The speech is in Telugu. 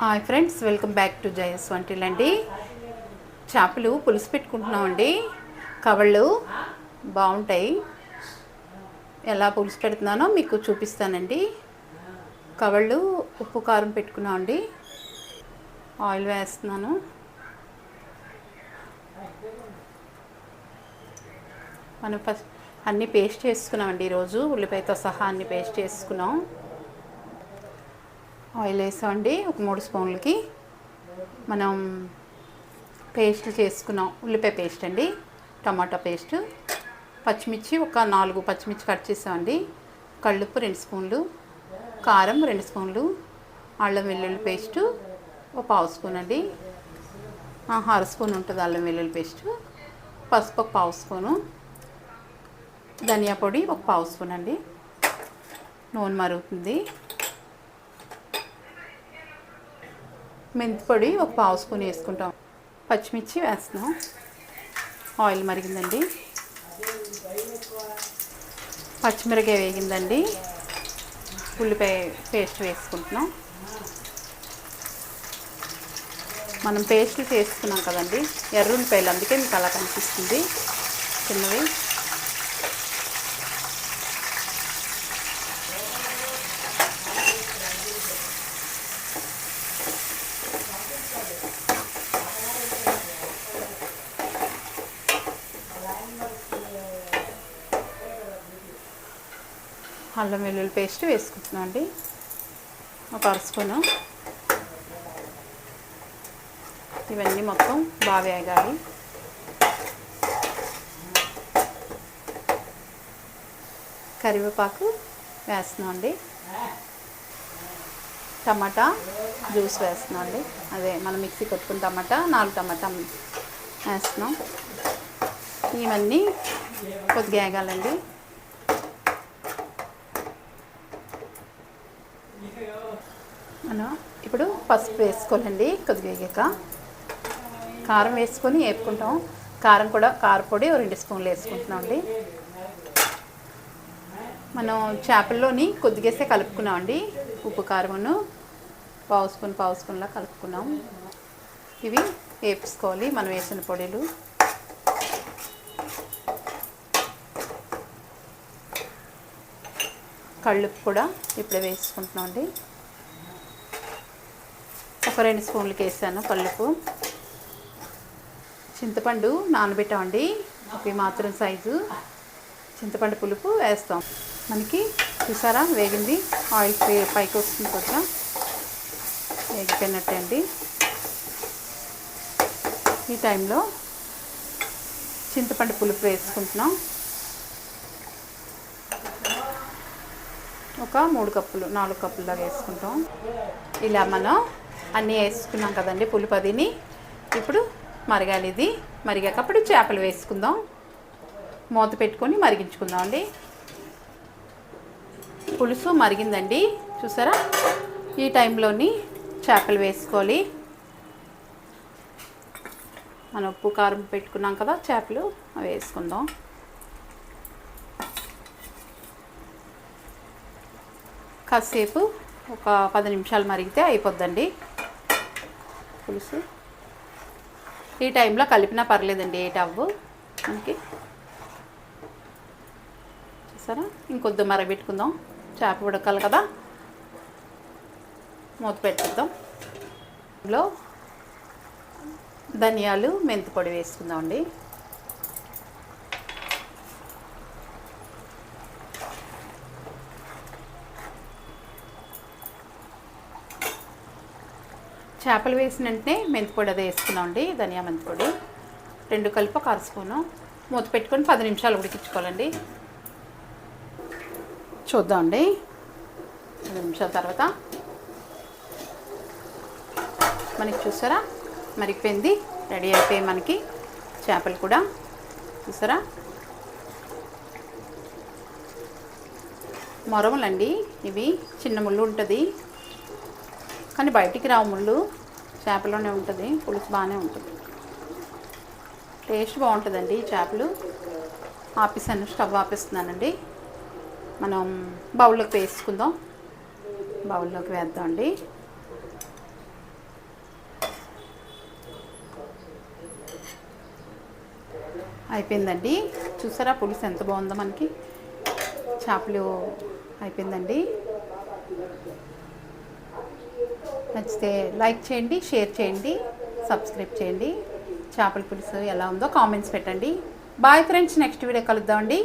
Hi friends welcome back to జయస్ వంటిల్ అండి. చేపలు పులుసు పెట్టుకుంటున్నామండి. కవళ్ళు బాగుంటాయి. ఎలా పులుసు పెడుతున్నానో మీకు చూపిస్తానండి. కవళ్ళు ఉప్పు కారం పెట్టుకున్నామండి. ఆయిల్ వేస్తున్నాను. మనం ఫస్ట్ అన్నీ పేస్ట్ చేసుకున్నామండి ఈరోజు. ఉల్లిపాయతో సహా అన్ని పేస్ట్ చేసుకున్నాం. ఆయిల్ వేసామండి ఒక మూడు స్పూన్లకి. మనం పేస్ట్ చేసుకున్నాం ఉల్లిపాయ పేస్ట్ అండి టమాటా పేస్ట్. పచ్చిమిర్చి ఒక నాలుగు పచ్చిమిర్చి కట్ చేసామండి కళ్ళుప్పు రెండు స్పూన్లు కారం రెండు స్పూన్లు అల్లం వెల్లుల్లి పేస్టు ఒక పావు స్పూన్ అండి. అర స్పూన్ ఉంటుంది అల్లం వెల్లుల్లి పేస్టు. పసుపు ఒక పావు స్పూను. ధనియా పొడి ఒక పావు స్పూన్ అండి. నూనె మరుగుతుంది. మెంతి పొడి ఒక పావు స్పూన్ వేసుకుంటాం. పచ్చిమిర్చి వేస్తున్నాం. ఆయిల్ మరిగిందండి. పచ్చిమిరకాయ వేగిందండి. ఉల్లిపాయ పేస్ట్ వేసుకుంటున్నాం. మనం పేస్ట్లు చేసుకున్నాం కదండి. ఎర్ర ఉల్లిపాయలు అందుకే మీకు అలా కనిపిస్తుంది. చిన్నవి. అల్లం వెల్లుల్లి పేస్ట్ వేసుకుంటున్నాం అండి. ఒక అర ఇవన్నీ మొత్తం బాగా వేగాలి. కరివేపాకు వేస్తున్నాం అండి. టమాటా జ్యూస్ వేస్తున్నాం అండి. అదే మనం మిక్సీ కొట్టుకున్న టమాటా నాలుగు టమాటా వేస్తున్నాం. ఇవన్నీ కొద్దిగా వేగాలండి. మనం ఇప్పుడు పసుపు వేసుకోవాలండి కొద్దిగా వేగాక. కారం వేసుకొని వేపుకుంటాం. కారం కూడా కారపొడి రెండు స్పూన్లు వేసుకుంటున్నాం అండి. మనం చేపల్లోని కొద్దిగేసే కలుపుకున్నాం అండి ఉప్పు కారమును. పావు స్పూన్ పావు స్పూన్లా కలుపుకున్నాం. ఇవి వేపుకోవాలి మనం వేసిన పొడిలు. కళ్ళుప్పు కూడా ఇప్పుడే వేసుకుంటున్నాం అండి. ఒక రెండు స్పూన్లకి వేసాను పళ్ళుకు చింతపండు నానబెట్టామండి. ఒక మాత్రం సైజు. చింతపండు పులుపు వేస్తాం. మనకి చూసారా? వేగింది. ఆయిల్ పైకి వస్తుంది కొంచెం వేగిపోయినట్టే అండి. ఈ టైంలో చింతపండు పులుపు వేసుకుంటున్నాం. ఒక మూడు కప్పులు నాలుగు కప్పులు దాకా వేసుకుంటాం. ఇలా మనం అన్నీ వేసుకున్నాం కదండి పులిపదిని. ఇప్పుడు మరగాలి ఇది. మరిగాకప్పుడు చేపలు వేసుకుందాం. మూత పెట్టుకొని మరిగించుకుందాం అండి. పులుసు మరిగిందండి. చూసారా? ఈ టైంలోని చేపలు వేసుకోవాలి. మనం ఉప్పు కారం పెట్టుకున్నాం కదా చేపలు అవి వేసుకుందాం. కాసేపు ఒక పది నిమిషాలు మరిగితే అయిపోద్దండి. పులుసు. ఈ టైంలో కలిపినా పర్లేదండి ఏ టవ్వు. మనకి చూసారా? ఇంకొద్ది మరగబెట్టుకుందాం చేప ఉడకాలి కదా. మూత పెట్టుకుందాం ఇందులో ధనియాలు మెంతి పొడి వేసుకుందామండి. చేపలు వేసిన వెంటనే మెంతిపొడి అదే వేసుకున్నాం అండి ధనియా మెంతిపొడి. రెండు కలిపి ఒక అర స్పూను. మూత పెట్టుకొని పది నిమిషాలు ఉడికించుకోవాలండి. చూద్దామండి పది నిమిషాల తర్వాత. మనకి చూసారా? మరిగిపోయింది రెడీ అయిపోయి మనకి చేపలు కూడా. చూసారా? మొరములండి ఇవి. చిన్న ముళ్ళు ఉంటుంది. కానీ బయటికి రావు ముళ్ళు. చేపలోనే ఉంటుంది పులుసు బాగానే ఉంటుంది. టేస్ట్ బాగుంటుందండి ఈ చేపలు. ఆపేసాను స్టవ్ ఆపేస్తున్నానండి. మనం బౌల్లోకి వేసుకుందాం. బౌల్లోకి వేద్దామండి. అయిపోయిందండి. చూసారా పులుసు ఎంత బాగుందో మనకి. చేపలు అయిపోయిందండి. నచ్చితే లైక్ చేయండి షేర్ చేయండి సబ్స్క్రైబ్ చేయండి. చేపల పులుసు ఎలా ఉందో కామెంట్స్ పెట్టండి. బాయ్ ఫ్రెండ్స్ నెక్స్ట్ వీడియో కలుద్దామండి.